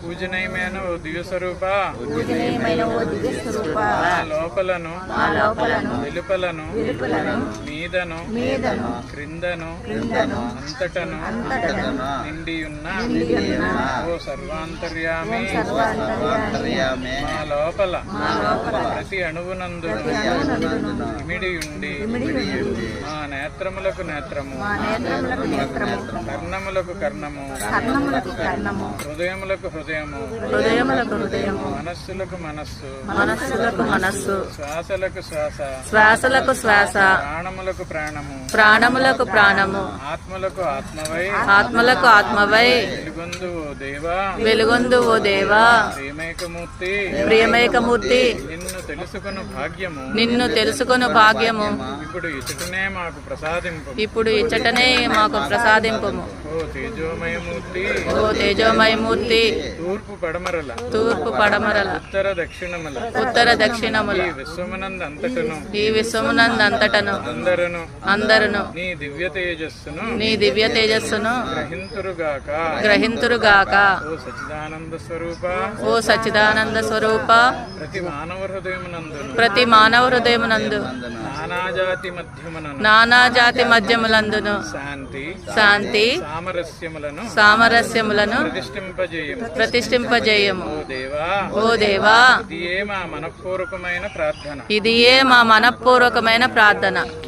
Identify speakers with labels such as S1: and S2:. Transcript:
S1: పూజనీయమైన ఓ దివ్య స్వరూప లోపలను వెలుపలను మీదను క్రిందను అంతటను
S2: అంతటను
S1: నిండి ఉన్న
S2: నిండియున్న
S1: సర్వాంతర్యామి. మా లోపల. ప్రతి అణువునందు
S2: ఇమిడియుండి.
S1: మా నేత్రములకు నేత్రము. కర్ణములకు కర్ణము.
S2: కర్ణములకు కర్ణము.
S1: హృదయములకు హృదయము.
S2: హృదయములకు హృదయము.
S1: మనస్సులకు మనస్సు.
S2: మనస్సులకు మనస్సు.
S1: శ్వాసలకు శ్వాస.
S2: శ్వాసలకు శ్వాస.
S1: ప్రాణములకు ప్రాణము.
S2: ప్రాణములకు ప్రాణము.
S1: ఆత్మలకు ఆత్మవై.
S2: ఆత్మలకు ఆత్మవై.
S1: వెలుగొందు ఓ దేవా.
S2: ప్రియమేకమూర్తి.
S1: నిన్ను తెలుసుకుని భాగ్యము.
S2: నిన్ను తెలుసుకొను భాగ్యము.
S1: ఇప్పుడు ఇచ్చటనే మాకు ప్రసాదింపు.
S2: ఇప్పుడు ఇచ్చటనే మాకు ప్రసాదింపుము.
S1: ఓ తేజోమయమూర్తి.
S2: ఓ తేజోమయమూర్తి.
S1: తూర్పు పడమరల.
S2: తూర్పు పడమరల.
S1: ఉత్తర దక్షిణముల.
S2: ఉత్తర దక్షిణముల.
S1: ఈ విశ్వమునందంతటను.
S2: ఈ విశ్వమునందంతటను.
S1: అందరను.
S2: అందరును.
S1: నీ దివ్య తేజస్సును
S2: నీ దివ్య తేజస్సును
S1: గ్రహింతురుగాక.
S2: గ్రహింతురుగాక
S1: ఓ సచిదానంద స్వరూప.
S2: ఓ సచ్చిదానంద స్వరూప.
S1: ప్రతి మానవ
S2: హృదయమునందు.
S1: నానాజాతి మధ్యమునందు
S2: నానా జాతి మధ్యములందును.
S1: శాంతి.
S2: శాంతి.
S1: సామరస్యములను. ప్రతిష్ఠింపజేయము. ఓ దేవా.
S2: ఇది ఏ మా మనఃపూర్వకమైన ప్రార్థన.